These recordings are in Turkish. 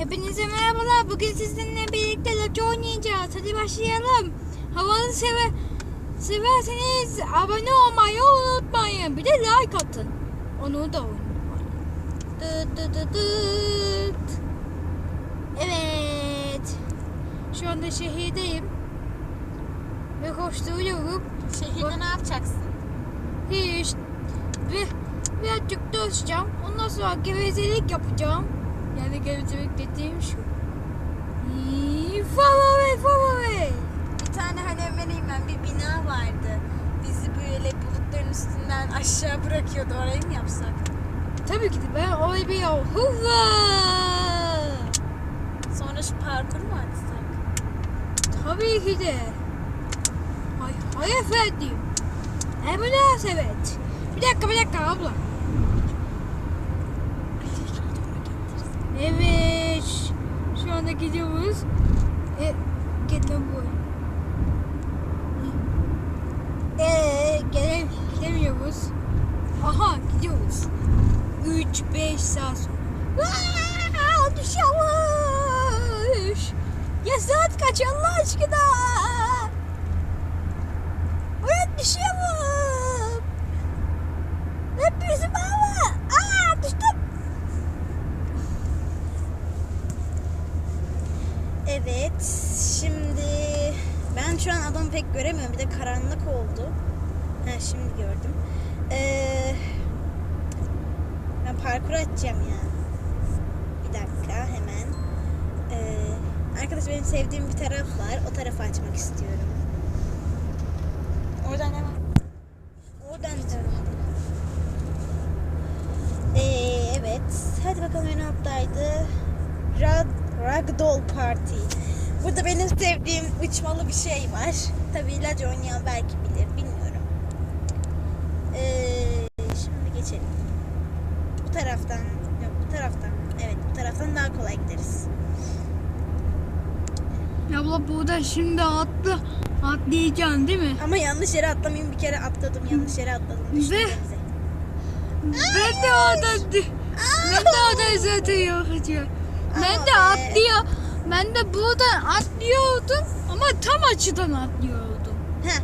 Hepinize merhabalar. Bugün sizinle birlikte Loki oynayacağız. Hadi başlayalım. Havalı sever, severseniz abone olmayı unutmayın. Bir de like atın. Onu da unutmayın. Dıt dıt dıt dıt. Evet. Şu anda şehirdeyim. Ve koşturuyorum. Şehirde ne yapacaksın? Hiç. Ve birazcık dolaşacağım. Ondan sonra gevezelik yapacağım. Yani gevezelik dediğim şu. Far away, far away. Bir tane hani hemen bir bina vardı. Bizi böyle bulutların üstünden aşağı bırakıyordu. Orayı mı yapsak? Tabii ki de ben oraya bir yol. Hurra! Sonra şu parkuru mu açsak? Tabii ki de. Hay, hay efendim. Ne münasebet. Bir dakika bir dakika abla. Evet. Şu anda gidiyoruz. E, gitme bu. Eee gele, gidemiyoruz. Aha gidiyoruz. 3-5 saat sonra. Aa, düşüyormuş. Ya saat kaç Allah aşkına? Uyan düşüyorum. Hep bizim hava. Aa düştüm. Evet. Şimdi ben şu an adamı pek göremiyorum. Bir de karanlık oldu. Ha şimdi gördüm. Ee, ben parkur açacağım ya. Bir dakika hemen. Ee, arkadaş benim sevdiğim bir taraf var. O tarafı açmak istiyorum. Oradan hemen. Oradan. Ee, evet. Hadi bakalım en alttaydı. Rag, Ragdoll Party. Burada benim sevdiğim uçmalı bir şey var. Tabii ilaç oynayan belki bilir. Bilmiyorum. Ee, şimdi geçelim. Bu taraftan. Yok bu taraftan. Evet bu taraftan daha kolay gideriz. Ya abla burada şimdi atla atlayacaksın değil mi? Ama yanlış yere atlamayayım. Bir kere atladım. Yanlış yere atladım. Düştüm Ve- denize. Ben de oradan ben de oradan zaten yapacağım. Ben de atlıyor. Ben de buradan atlıyordum ama tam açıdan atlıyordum. Heh.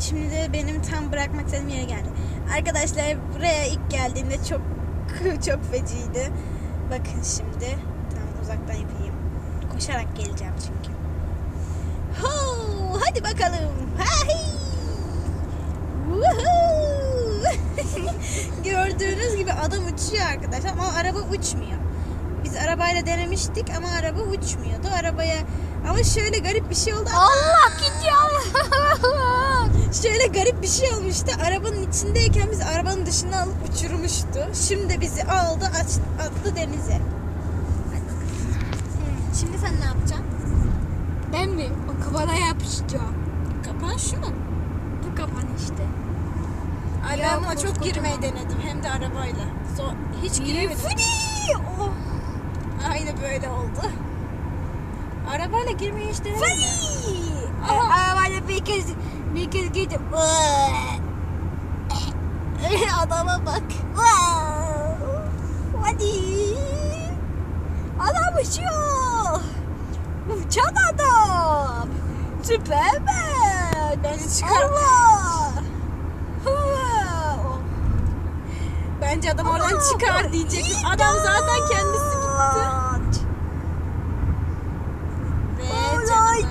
Şimdi de benim tam bırakmak istediğim yere geldi. Arkadaşlar buraya ilk geldiğimde çok çok feciydi. Bakın şimdi tam uzaktan yapayım. Koşarak geleceğim çünkü. Hoo, hadi bakalım. Woohoo. Gördüğünüz gibi adam uçuyor arkadaşlar ama araba uçmuyor. Biz arabayla denemiştik ama araba uçmuyordu. Arabaya ama şöyle garip bir şey oldu. Allah gidiyor. Şöyle garip bir şey olmuştu. Arabanın içindeyken bizi arabanın dışına alıp uçurmuştu. Şimdi bizi aldı aç, attı denize. Şimdi sen ne yapacaksın? ben mi? O kafana yapışacağım. Kapan şu mu? Bu kafan işte. Ay Ya, ben buna çok girmeyi denedim hem de arabayla. So, hiç giremedim. Fıdii! Oh. Aynı böyle oldu. Arabayla girmeyi hiç denemedim. Aha. Arabayla bir kez bir kez gittim. Adama bak. Hadi. Adam uçuyor. Uçan adam. Süpermen. Beni çıkar. Allah. Bence adam oradan çıkar diyecektim. Adam zaten kendisi gitti. Ve Olay canım.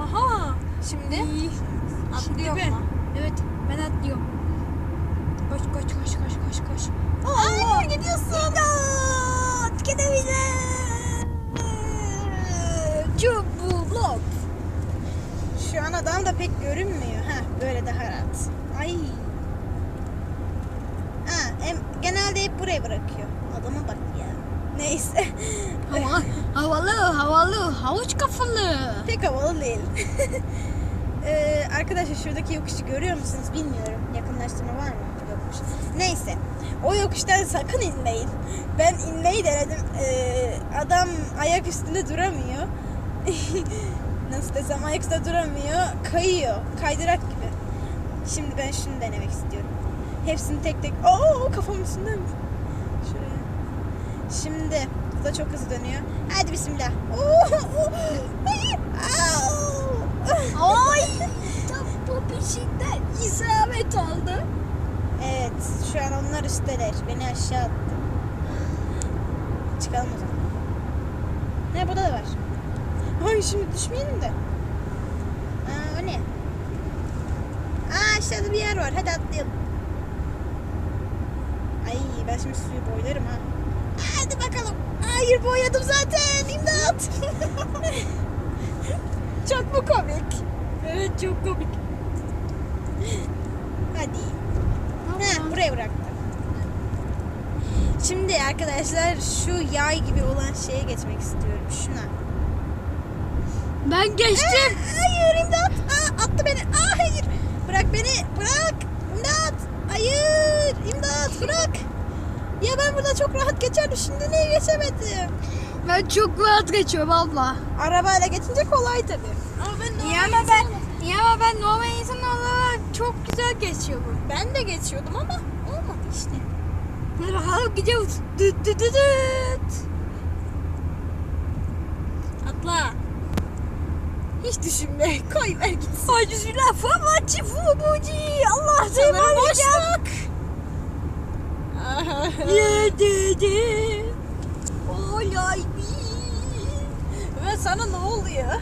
Aha. Şimdi İyi. atlıyor ben. mu? Evet ben atlıyorum. Koş koş koş koş koş koş. Allah gidiyorsun. İmdat! Gidebilirim. Çubuk. Şu an adam da pek görünmüyor. Ha böyle daha rahat. Ay. Ha, em, genelde hep buraya bırakıyor. Adama bak ya. Neyse. Hava, havalı havalı havuç kafalı. Pek havalı değil. Ee, arkadaşlar şuradaki yokuşu görüyor musunuz bilmiyorum. Yakınlaştırma var mı? Yokmuş. Neyse. O yokuştan sakın inmeyin. Ben inmeyi denedim. Ee, adam ayak üstünde duramıyor. Nasıl desem ayak üstünde duramıyor. Kayıyor. Kaydırak gibi. Şimdi ben şunu denemek istiyorum. Hepsini tek tek. Oo kafamın üstünde mi? Şuraya. Şimdi bu da çok hızlı dönüyor. Hadi bismillah. Oo, oo! Tam bu peşinden isabet aldı. Evet şu an onlar üstteler. Beni aşağı attı. Çıkalım o zaman. Ne burada da var. Ay şimdi düşmeyelim de. Aa o ne? Aa aşağıda bir yer var. Hadi atlayalım. Ay ben şimdi suyu boylarım ha. Hadi bakalım. Hayır boyadım zaten. İmdat. Çok mu komik? Evet çok komik. Hadi. Ha, buraya bıraktım. Şimdi arkadaşlar şu yay gibi olan şeye geçmek istiyorum. Şuna. Ben geçtim. Aa, hayır imdat. Aa, attı beni. Aa, hayır. Bırak beni. Bırak. İmdat. Hayır. İmdat bırak. Ya ben burada çok rahat geçerdim. Şimdi niye geçemedim? Ben çok rahat geçiyorum abla. Arabayla geçince kolay tabii. Ama ben Ya ama ben ya ama ben normal insan olarak çok güzel geçiyorum. ben de geçiyordum ama olmadı işte. Bakalım gidiyoruz. Düt düt düt düt. Atla. Hiç düşünme. Koy ver gitsin. Hadi sürer famaçı fumuci. Allah seni Sanırım boşluk. boşluk. Yedidi. Olay. Ve sana ne oluyor?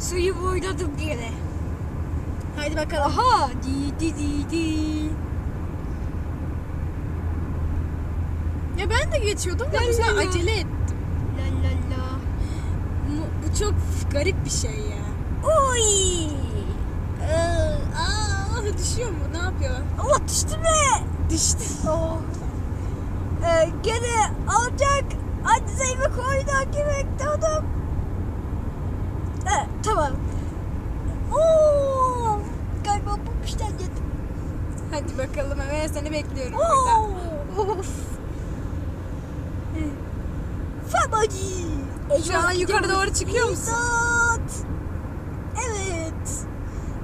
Suyu boyladım yere. Hadi bakalım. Aha. Di di di di. Ya ben de geçiyordum da la. acele ettim. La la la. Bu, bu çok garip bir şey ya. Oy. Aa, aa, düşüyor mu? Ne yapıyor? Allah düştü be. Düştü. Oh. Ee, gene alacak. Hadi zeybe koydu gibi bekliyordum. Evet, tamam. Oo. Galiba bu pişten yedim. Hadi bakalım hemen seni bekliyorum Oo. burada. Of. Famacı. Şu an yukarı doğru çıkıyor musun? İmdat. Evet.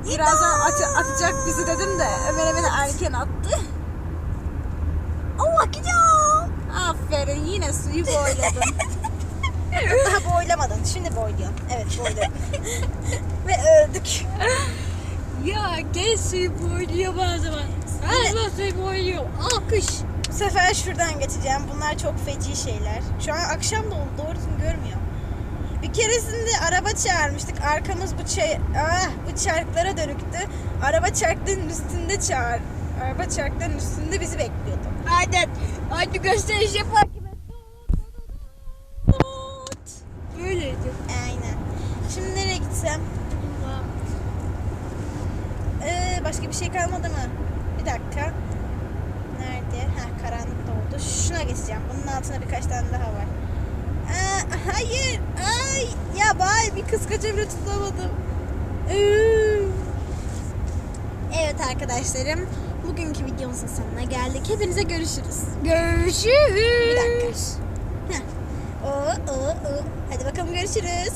Birazdan at- atacak bizi dedim de Ömer beni erken attı. Allah gidiyor. Aferin yine suyu boyladın. Daha boylamadın. Şimdi boyluyorsun. Evet boyladım. Ve öldük. Ya gel suyu boyluyor zaman. Her zaman suyu boyluyor. Alkış. Bu sefer şuradan geçeceğim. Bunlar çok feci şeyler. Şu an akşam da. Doğru düzgün görmüyor. Bir keresinde araba çağırmıştık. Arkamız bu çay, ah, bu çarklara dönüktü. Araba çarkların üstünde çağır. Araba çarkların üstünde bizi bekliyordu. Aynen. Hadi gösteriş yapar. Böyleydi. Aynen. Şimdi nereye gitsem? Ee, başka bir şey kalmadı mı? Bir dakika. Nerede? Ha karanlık da oldu. Şuna geçeceğim. Bunun altında birkaç tane daha var. Aa, hayır. Ay. Ya bay bir kıskaca bile tutamadım. Evet arkadaşlarım. Bugünkü videomuzun sonuna geldik. Hepinize görüşürüz. Görüşürüz. Bir dakika. Heh. Oo, oo, oo. Hadi bakalım görüşürüz.